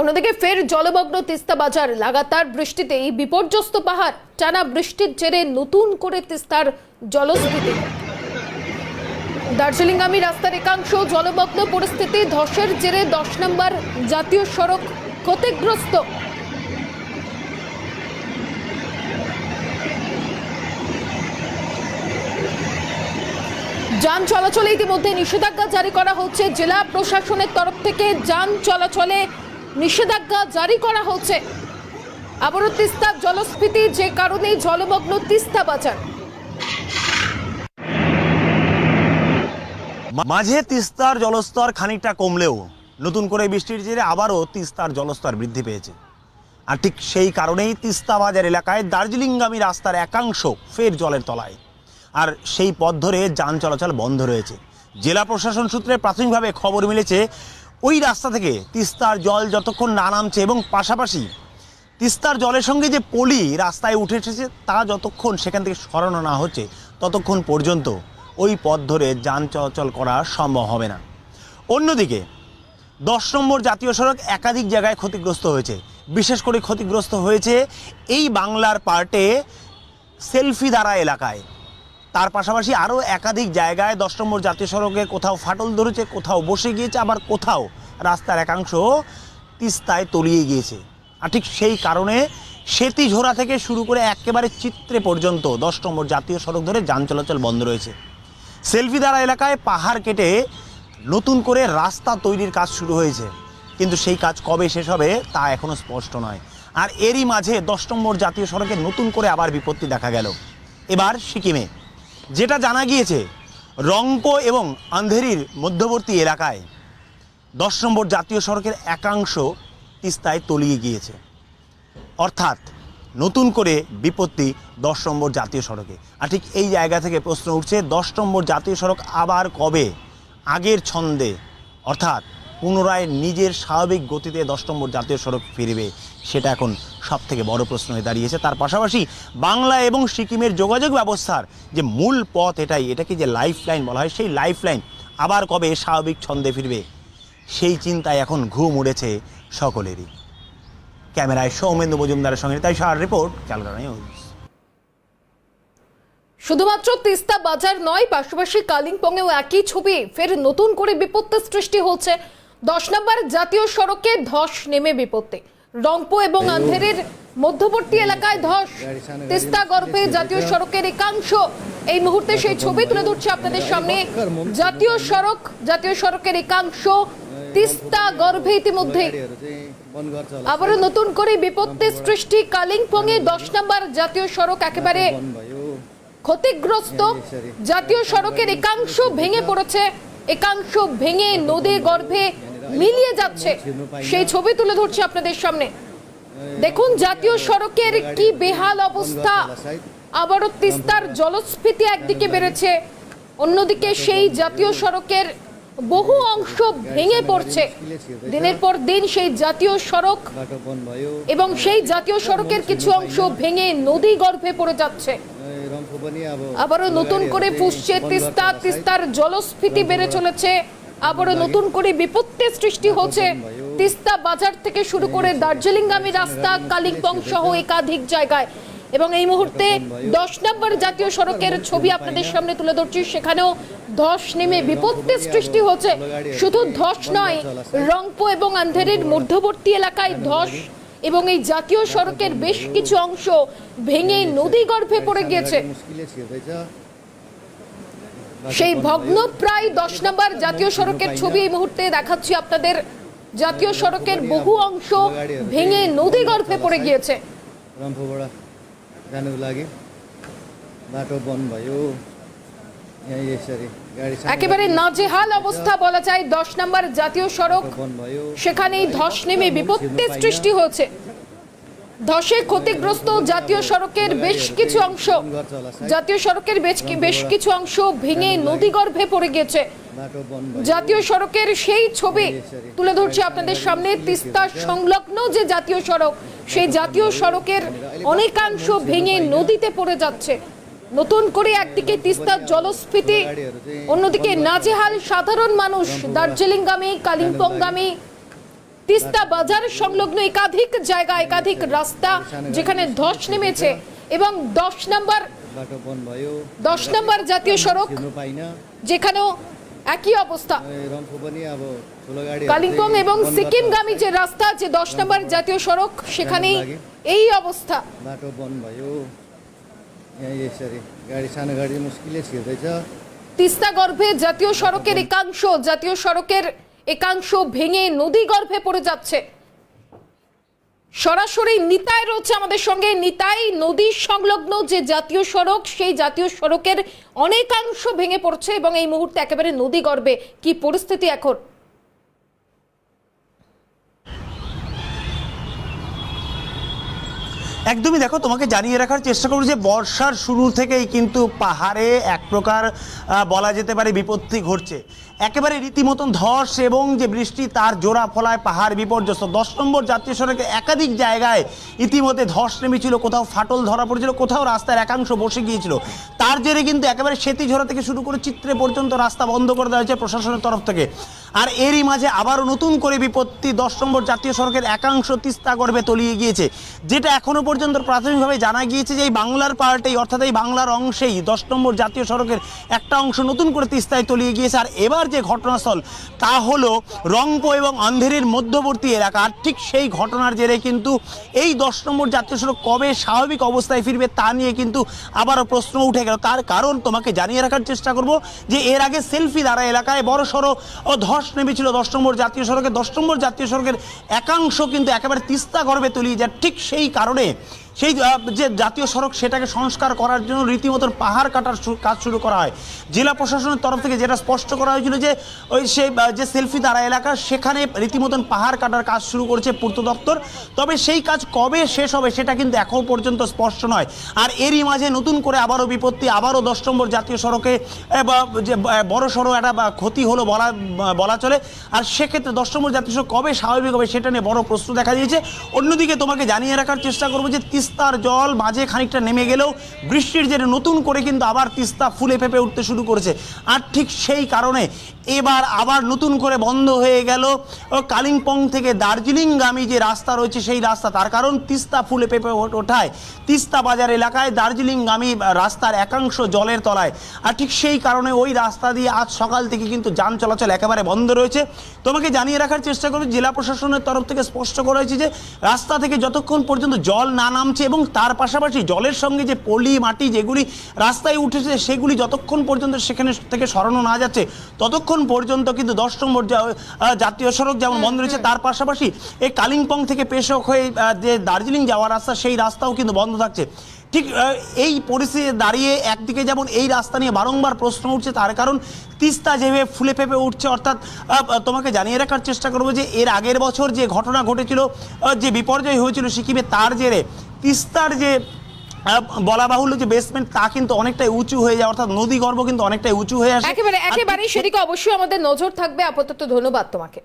অন্যদিকে ফের জলমগ্ন তিস্তা বাজার লাগাতার বৃষ্টিতে এই বিপর্যস্ত পাহাড়, টানা বৃষ্টির জেরে নতুন করে তিস্তার জলস্ফীতি দার্জিলিংগামী রাস্তার একাংশ জলমগ্ন পরিস্থিতি, ধসের জেরে দশ নম্বর জাতীয় সড়ক ক্ষতিগ্রস্ত। যান চলাচলে ইতিমধ্যে নিষেধাজ্ঞা জারি করা হচ্ছে। জেলা প্রশাসনের তরফ থেকে যান চলাচলে নিষেধাজ্ঞা জারি করা হচ্ছে। আবারও তিস্তা জলস্ফীতি, যে কারণে জলমগ্ন তিস্তা বাজার। মাঝে তিস্তার জলস্তর খানিকটা কমলেও নতুন করে বৃষ্টির জেরে আবারও তিস্তার জলস্তর বৃদ্ধি পেয়েছে। আর ঠিক সেই কারণেই তিস্তা বাজার এলাকায় দার্জিলিংগামী রাস্তার একাংশ ফের জলের তলায়। আর সেই পথ ধরে যান চলাচল বন্ধ রয়েছে। জেলা প্রশাসন সূত্রে প্রাথমিকভাবে খবর মিলেছে ওই রাস্তা থেকে তিস্তার জল যতক্ষণ না নামছে এবং পাশাপাশি তিস্তার জলের সঙ্গে যে পলি রাস্তায় উঠে এসেছে, তা যতক্ষণ সেখান থেকে সরানো না হচ্ছে, ততক্ষণ পর্যন্ত ওই পথ ধরে যান চলাচল করা সম্ভব হবে না। অন্যদিকে, দশ নম্বর জাতীয় সড়ক একাধিক জায়গায় ক্ষতিগ্রস্ত হয়েছে। বিশেষ করে ক্ষতিগ্রস্ত হয়েছে এই বাংলার পার্টে সেলফি দ্বারা এলাকায়। তার পাশাপাশি আরও একাধিক জায়গায় দশ নম্বর জাতীয় সড়কে কোথাও ফাটল ধরেছে, কোথাও বসে গিয়েছে, আবার কোথাও রাস্তার একাংশ তিস্তায় তলিয়ে গিয়েছে। আর ঠিক সেই কারণে সেতিঝোড়া থেকে শুরু করে একেবারে চিত্রে পর্যন্ত দশ নম্বর জাতীয় সড়ক ধরে যান চলাচল বন্ধ রয়েছে। সেলফিদারা এলাকায় পাহাড় কেটে নতুন করে রাস্তা তৈরির কাজ শুরু হয়েছে। কিন্তু সেই কাজ কবে শেষ হবে তা এখনও স্পষ্ট নয়। আর এরই মাঝে দশ নম্বর জাতীয় সড়কে নতুন করে আবার বিপত্তি দেখা গেল। এবার সিকিমে যেটা জানা গিয়েছে, রংপো এবং আন্ধেরির মধ্যবর্তী এলাকায় দশ নম্বর জাতীয় সড়কের একাংশ তিস্তায় তলিয়ে গিয়েছে। অর্থাৎ নতুন করে বিপত্তি দশ নম্বর জাতীয় সড়কে। আর ঠিক এই জায়গা থেকে প্রশ্ন উঠছে, দশ নম্বর জাতীয় সড়ক আবার কবে? আগের ছন্দে, অর্থাৎ পুনরায় নিজের স্বাভাবিক গতিতে দশ নম্বর জাতীয় সড়ক ফিরবে, সেটা এখন সব থেকে বড় প্রশ্ন হয়ে দাঁড়িয়েছে। তার পাশাপাশি বাংলা এবং সিকিমের যোগাযোগ ব্যবস্থার যে মূল পথ এটাই, এটাকে যে লাইফ লাইন বলা হয়, সেই লাইফ লাইন আবার কবে স্বাভাবিক ছন্দে ফিরবে, সেই চিন্তায় এখন ঘুম উড়েছে সকলেরই। ক্যামেরায় সৌমেন্দু মজুমদারের সঙ্গে তাই সার রিপোর্ট, ক্যালকাটা নিউজ। শুধুমাত্র তিস্তা বাজার নয়, পাশাপাশি কালিম্পংয়েও একই ছবি, ফের নতুন করে বিপত্তির সৃষ্টি হচ্ছে। দশ নম্বর জাতীয় সড়কে ধস নেমে বিপত্তি। রংপু এবং আন্ধেরের মধ্যবর্তী এলাকায় ধস, তিস্তা গর্ভে জাতীয় সড়কের একাংশ। এই মুহূর্তে সেই ছবি তুলে ধরছে আপনাদের সামনে। জাতীয় সড়ক, জাতীয় সড়কের একাংশ, তিস্তা গর্ভে ইতিমধ্যে। আবার নতুন করে বিপত্তি সৃষ্টি। কালিম্পং এ দশ নম্বর জাতীয় সড়ক একেবারে ক্ষতিগ্রস্ত। জাতীয় সড়কের একাংশ ভেঙে পড়েছে। একাংশ ভেঙে নদী গর্ভে মিলিয়ে যাচ্ছে। সেই ছবি তুলে ধরছি আপনাদের সামনে। দেখুন, জাতীয় সড়কের কি বেহাল অবস্থা। আবারও তিস্তার জলস্ফীতি একদিকে বেড়েছে, অন্যদিকে সেই জাতীয় সড়কের বহু অংশ ভেঙে পড়ছে। দিনের পর দিন সেই জাতীয় সড়ক এবং সেই জাতীয় সড়কের কিছু অংশ ভেঙে নদী গর্ভে পড়ে যাচ্ছে। আবারও নতুন করে ফুসছে তিস্তা। তিস্তার জলস্ফীতি বেড়ে চলেছে। আবারও নতুন করে বিপত্তির সৃষ্টি হচ্ছে। তিস্তা বাজার থেকে শুরু করে দার্জিলিংগামী রাস্তা কালিম্পং সহ একাধিক জায়গায়। এবং এই মুহূর্তে দশ নম্বর জাতীয় সড়কের ছবি আপনাদের সামনে তুলে ধরছি সেখানেও ধস নেমে বিপত্তির সৃষ্টি হচ্ছে। শুধু ধস নয় রংপো এবং আন্ধেরির মধ্যবর্তী এলাকায় ধস এবং এই জাতীয় সড়কের বেশ কিছু অংশ ভেঙে নদী গর্ভে পড়ে গিয়েছে। সেই ভগ্ন প্রায় দশ নম্বর জাতীয় সড়কের ছবি এই মুহূর্তে দেখাচ্ছি আপনাদের জাতীয় সড়কের বহু অংশ ভেঙে নদী গর্ভে পড়ে গিয়েছে रम्फूबाट जानुको लागि बाटो बन्द भयो यहाँ यसरी गाडी सानो একেবারে নাজেহাল অবস্থা বলা যায় দশ নম্বর জাতীয় সড়ক बाटो बन्द भयो সেখানেই ধস নেমে বিপত্তির সৃষ্টি হয়েছে ধসে ক্ষতিগ্রস্ত জাতীয় সড়কের বেশ কিছু অংশ, জাতীয় সড়কের বেশ কিছু অংশ ভেঙে নদীগর্ভে পড়ে গেছে জাতীয় সড়কের সেই ছবি তুলে ধরছে আপনাদের সামনে। তিস্তা সংলগ্ন যে জাতীয় সড়ক, সেই জাতীয় সড়কের অনেকাংশ ভেঙে নদীতে পড়ে যাচ্ছে। নতুন করে একদিকে তিস্তার জলস্ফীতি, অন্যদিকে নাজেহাল সাধারণ মানুষ দার্জিলিংগামী, কালিম্পংগামী তিস্তা বাজার সংলগ্ন একাধিক জায়গা একাধিক রাস্তা যেখানে ধস নেমেছে এবং দশ নম্বর बाटो बन्द भयो দশ নম্বর জাতীয় সড়ক हिँड्नु पाइनँ যেখানেও একই অবস্থা ए, रम्फू पनि अब ठुलो गाडी কালিম্পং এবং সিকিমগামী যে রাস্তা যে দশ নম্বর জাতীয় সড়ক সেখানেই এই অবস্থা बाटो बन्द भयो यहाँ यसरी गाडी सानो गाडी मुस्किलले छिर्दैछ তিস্তা গর্ভে জাতীয় সড়কের একাংশ জাতীয় সড়কের একাংশ ভেঙে নদী গর্ভে পড়ে যাচ্ছে। সরাসরি নিতাই রয়েছে আমাদের সঙ্গে। নিতাই নদী সংলগ্ন যে জাতীয় সড়ক, সেই জাতীয় সড়কের অনেকাংশ ভেঙে পড়ছে এবং এই মুহূর্তে একেবারে নদী গর্বে কি পরিস্থিতি এখন? একদমই দেখো, তোমাকে জানিয়ে রাখার চেষ্টা করব যে বর্ষার শুরু থেকেই কিন্তু পাহাড়ে এক প্রকার বলা যেতে পারে বিপত্তি ঘটছে। একেবারে রীতিমতন ধস এবং যে বৃষ্টি তার জোড়া ফলায় পাহাড় বিপর্যস্ত। দশ নম্বর জাতীয় সড়কে একাধিক জায়গায় ইতিমধ্যে ধস নেমেছিল, কোথাও ফাটল ধরা পড়েছিল, কোথাও রাস্তার একাংশ বসে গিয়েছিল। তার জেরে কিন্তু একেবারে সেতিঝরা থেকে শুরু করে চিত্রে পর্যন্ত রাস্তা বন্ধ করে দেওয়া হয়েছে প্রশাসনের তরফ থেকে। আর এরই মাঝে আবারও নতুন করে বিপত্তি দশ নম্বর জাতীয় সড়কের একাংশ তিস্তা গর্ভে তলিয়ে গিয়েছে, যেটা এখনও পর্যন্ত প্রাথমিকভাবে জানা গিয়েছে যে এই বাংলার পার্টেই অর্থাৎ এই বাংলার অংশেই দশ নম্বর জাতীয় সড়কের একটা অংশ নতুন করে তিস্তায় তলিয়ে গিয়েছে। আর এবার যে ঘটনাস্থল, তা হলো রংপো এবং আন্ধেরির মধ্যবর্তী এলাকা। আর ঠিক সেই ঘটনার জেরে কিন্তু এই দশ নম্বর জাতীয় সড়ক কবে স্বাভাবিক অবস্থায় ফিরবে তা নিয়ে কিন্তু আবারও প্রশ্ন উঠে গেল। তার কারণ তোমাকে জানিয়ে রাখার চেষ্টা করব যে এর আগে সেলফি দ্বারা এলাকায় বড় সড়ো ও ধস নেমেছিল দশ নম্বর জাতীয় সড়কে। দশ নম্বর জাতীয় সড়কের একাংশ কিন্তু একেবারে তিস্তা গর্বে তুলিয়ে যায়। ঠিক সেই কারণে সেই যে জাতীয় সড়ক সেটাকে সংস্কার করার জন্য রীতিমতন পাহাড় কাটার কাজ শুরু করা হয়। জেলা প্রশাসনের তরফ থেকে যেটা স্পষ্ট করা হয়েছিল যে, ওই সেই যে সেলফি দ্বারা এলাকা, সেখানে রীতিমতন পাহাড় কাটার কাজ শুরু করেছে পূর্ত দপ্তর। তবে সেই কাজ কবে শেষ হবে সেটা কিন্তু এখন পর্যন্ত স্পষ্ট নয়। আর এরই মাঝে নতুন করে আবারও বিপত্তি, আবারও দশ নম্বর জাতীয় সড়কে যে বড় সড়ো একটা ক্ষতি হলো বলা বলা চলে। আর সেক্ষেত্রে দশ নম্বর জাতীয় সড়ক কবে স্বাভাবিক হবে সেটা নিয়ে বড় প্রশ্ন দেখা দিয়েছে। অন্যদিকে তোমাকে জানিয়ে রাখার চেষ্টা করব যে তিস্তার জল মাঝে খানিকটা নেমে গেলেও বৃষ্টির জেরে নতুন করে কিন্তু আবার তিস্তা ফুলে ফেপে উঠতে শুরু করেছে। আর ঠিক সেই কারণে এবার আবার নতুন করে বন্ধ হয়ে গেল কালিম্পং থেকে দার্জিলিংগামী যে রাস্তা রয়েছে সেই রাস্তা। তার কারণ তিস্তা ফুলে পেপে ওঠ- ওঠায়। তিস্তা বাজার এলাকায় দার্জিলিংগামী রাস্তার একাংশ জলের তলায়। আর ঠিক সেই কারণে ওই রাস্তা দিয়ে আজ সকাল থেকে কিন্তু যান চলাচল একেবারে বন্ধ রয়েছে। তোমাকে জানিয়ে রাখার চেষ্টা করব, জেলা প্রশাসনের তরফ থেকে স্পষ্ট করা হয়েছে যে, রাস্তা থেকে যতক্ষণ পর্যন্ত জল না নামছে এবং তার পাশাপাশি জলের সঙ্গে যে পলি, মাটি যেগুলি রাস্তায় উঠেছে সেগুলি যতক্ষণ পর্যন্ত সেখানে থেকে সরানো না যাচ্ছে, ততক্ষণ পর্যন্ত কিন্তু দশ নম্বর জাতীয় সড়ক যেমন বন্ধ রয়েছে, তার পাশাপাশি এই কালিম্পং থেকে পেশক হয়ে যে দার্জিলিং যাওয়ার রাস্তা, সেই রাস্তাও কিন্তু বন্ধ থাকছে। ঠিক এই পরিস্থিতি দাঁড়িয়ে একদিকে যেমন এই রাস্তা নিয়ে বারংবার প্রশ্ন উঠছে, তার কারণ তিস্তা যেভাবে ফুলে ফেপে উঠছে, অর্থাৎ তোমাকে জানিয়ে রাখার চেষ্টা করব যে এর আগের বছর যে ঘটনা ঘটেছিল যে বিপর্যয় হয়েছিল সিকিমে, তার জেরে তিস্তার যে বলা বাহুল্য যে বেসমেন্ট তা কিন্তু অনেকটাই উঁচু হয়ে যায়। অর্থাৎ নদী গর্ভ কিন্তু অনেকটাই উঁচু হয়ে আসে। একেবারে একেবারেই একেবারে সেদিকে অবশ্যই আমাদের নজর থাকবে। আপাতত ধন্যবাদ তোমাকে।